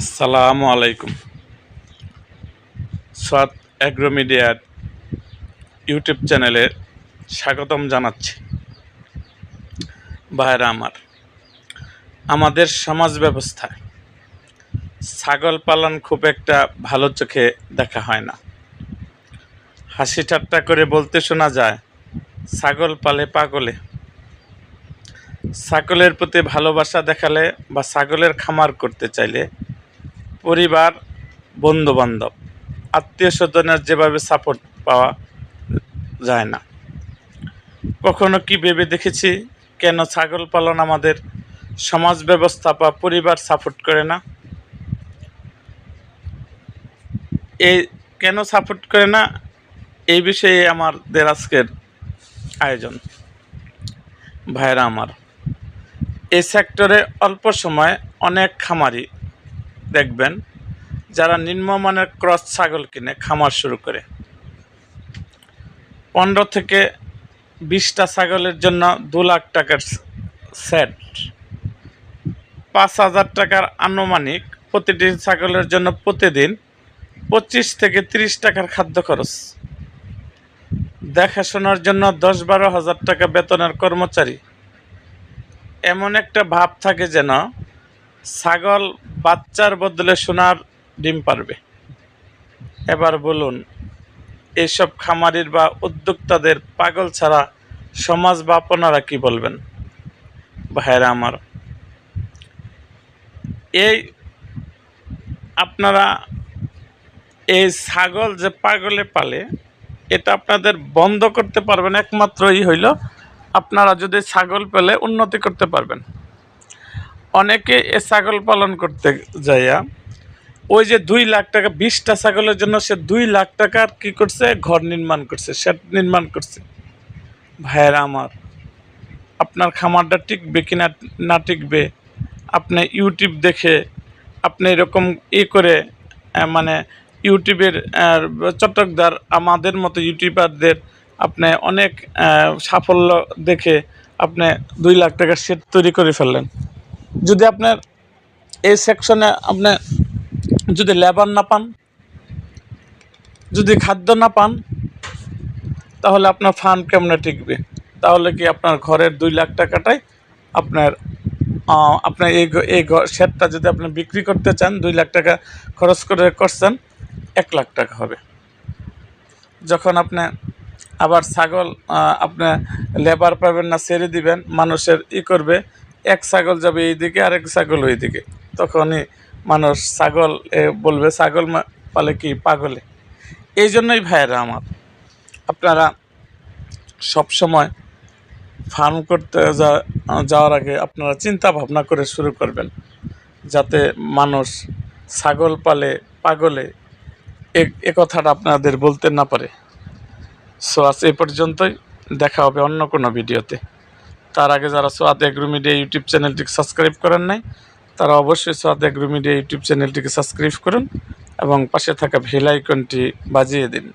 আসসালামু আলাইকুম। সাত অ্যাগ্রো মিডিয়ার ইউটিউব চ্যানেলে স্বাগতম জানাচ্ছি। ভাইরা আমার, আমাদের সমাজ ব্যবস্থায় ছাগল পালন খুব একটা ভালো চোখে দেখা হয় না। হাসি ঠাট্টা করে বলতে শোনা যায়, ছাগল পালে পাগলে। ছাগলের প্রতি ভালোবাসা দেখালে বা ছাগলের খামার করতে চাইলে পরিবার, বন্ধুবান্ধব আত্মীয় স্বজনের যেভাবে সাপোর্ট পাওয়া যায় না। কখনো কি ভেবে দেখেছি, কেন ছাগল পালন আমাদের সমাজ ব্যবস্থা বা পরিবার সাপোর্ট করে না? এই কেন সাপোর্ট করে না? এই বিষয়ে আমাদের আজকের আয়োজন। ভাইরা আমার, এই সেক্টরে অল্প সময় অনেক খামারি দেখবেন, যারা নিম্নমানের ক্রস ছাগল কিনে খামার শুরু করে, পনেরো থেকে বিশটা ছাগলের জন্য দু লাখ টাকার সেট। পাঁচ হাজার টাকার আনুমানিক প্রতিটি ছাগলের জন্য প্রতিদিন পঁচিশ থেকে তিরিশ টাকার খাদ্য খরচ। দেখাশোনার জন্য দশ বারো হাজার টাকা বেতনের কর্মচারী। এমন একটা ভাব থাকে যেন ছাগল বাচ্চার বদলে সোনার ডিম পারবে। এবার বলুন এইসব খামারির বা উদ্যোক্তাদের পাগল ছাড়া সমাজ বা আপনারা কি বলবেন? ভাইরা আমার, এই আপনারা এই ছাগল যে পাগলে পালে, এটা আপনাদের বন্ধ করতে পারবেন, একমাত্রই হইল আপনারা যদি ছাগল পেলে উন্নতি করতে পারবেন। অনেকে এ ছাগল পালন করতে যাইয়া, ওই যে দুই লাখ টাকা, বিশটা ছাগলের জন্য সে দুই লাখ টাকার কি করছে? ঘর নির্মাণ করছে, শেড নির্মাণ করছে। ভাইয়েরা আমার, আপনার খামারটা টিকবে কি না টিকবে? আপনি ইউটিউব দেখে, আপনি এরকম ই করে মানে ইউটিউবের চটকদার, আমাদের মতো ইউটিউবারদের আপনি অনেক সাফল্য দেখে আপনি দুই লাখ টাকার সেট তৈরি করে ফেললেন। যদি আপনার এই সেকশনে আপনি যদি লেবার না পান, যদি খাদ্য না পান, তাহলে আপনার ফান্ড কেমনে টিকবে? তাহলে কি আপনার ঘরের দুই লাখ টাকাটাই আপনার আপনার এই এই শেডটা যদি আপনি বিক্রি করতে চান, দুই লাখ টাকা খরচ করে করছেন, এক লাখ টাকা হবে। যখন আপনি আবার ছাগল আপনি লেবার পাবেন না, ছেড়ে দিবেন, মানুষের ই করবে এক ছাগল যাবে এই দিকে আরেক ছাগল ওই দিকে তখনই মানুষ ছাগল বলবে, ছাগল পালে কি, পাগলে। এই জন্যই ভাইয়েরা আমার, আপনারা সব সময় ফার্ম করতে যাওয়ার আগে আপনারা চিন্তা ভাবনা করে শুরু করবেন, যাতে মানুষ ছাগল পালে পাগলে এ কথাটা আপনাদের বলতে না পারে। সো আজ এ পর্যন্তই, দেখা হবে অন্য কোনো ভিডিওতে। তার আগে যারা সোয়াদ এগ্রো মিডিয়া ইউটিউব চ্যানেলটিকে সাবস্ক্রাইব করেন নাই, তারা অবশ্যই সোয়াদ এগ্রো মিডিয়া ইউটিউব চ্যানেলটিকে সাবস্ক্রাইব করুন এবং পাশে থাকা ভেলাইকনটি বাজিয়ে দিন।